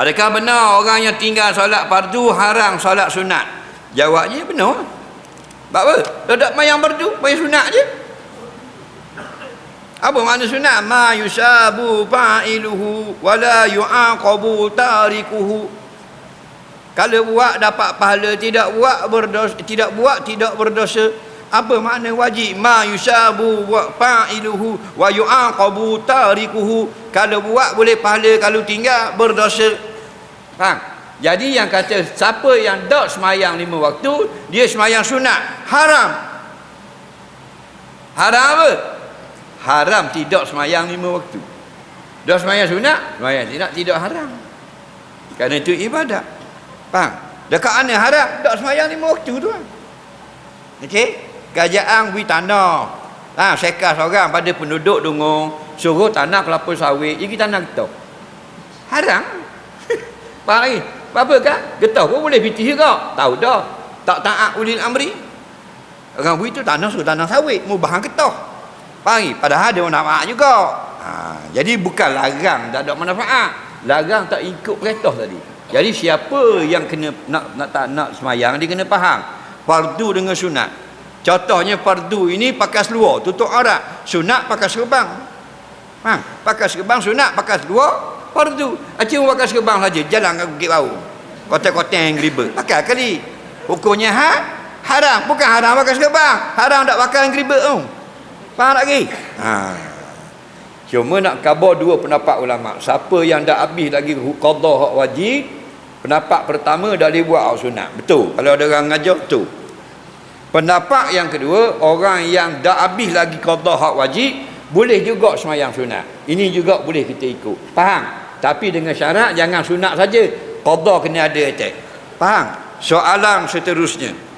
Adakah benar orang yang tinggal solat fardu haram solat sunat? Jawabnya benar. Sebab apa? Dah tak mayang fardu, mayang sunat je. Apa makna sunat? Ma yusabu fa'iluhu wa la yu'aqabu tarikuhu. Kalau buat dapat pahala, tidak buat berdosa, tidak buat tidak berdosa. Apa makna wajib? Ma yusabu fa'iluhu wa yu'aqabu tarikuhu. Kalau buat boleh pahala, kalau tinggal berdosa. Faham? Jadi yang kata siapa yang tak semayang lima waktu, dia semayang sunat. Haram. Haram apa? Haram tidak semayang lima waktu. Dah semayang sunat, semayang tidak, tidak haram. Kerana itu ibadat. Faham? Dekat mana haram? Tak semayang lima waktu tu. Okey? Kerajaan beri tanah. Ha, sekas orang pada penduduk dungung, suruh tanah kelapa sawit, jadi tanah kita. Haram. Lagi? Apa kan? Getah pun boleh pitih juga. Tahu dah. Tak taat ulil amri. Orang beri tu tanah suruh tanah sawit, mu bahan getah. Lagi? Padahal dia nak manfaat juga. Ha, jadi bukan larang tak ada manfaat. Larang tak ikut perintah tadi. Jadi siapa yang kena nak nak tak nak semayang dia kena faham. Fardu dengan sunat. Contohnya fardu ini pakai seluar, tutup aurat. Sunat pakai serban. Faham? Pakai serban sunat, pakai seluar, fardu. Acik pakai serban saja, jalan ke Bukit Bau. Kota-kota yang riba. Pakai kali. Hukumnya ha? haram. Bukan haram pakai serban. Haram tak pakai yang riba tu. Faham tak lagi? Ha. Cuma nak kabar dua pendapat ulama. Siapa yang dah habis lagi qada hak wajib, pendapat pertama dah boleh buat sunat. Betul. Kalau ada orang ngajar betul. Pendapat yang kedua, orang yang dah habis lagi qada hak wajib, boleh juga semayang sunat. Ini juga boleh kita ikut. Faham? Tapi dengan syarat jangan sunat saja. Qada kena ada attack. Faham? Soalan seterusnya.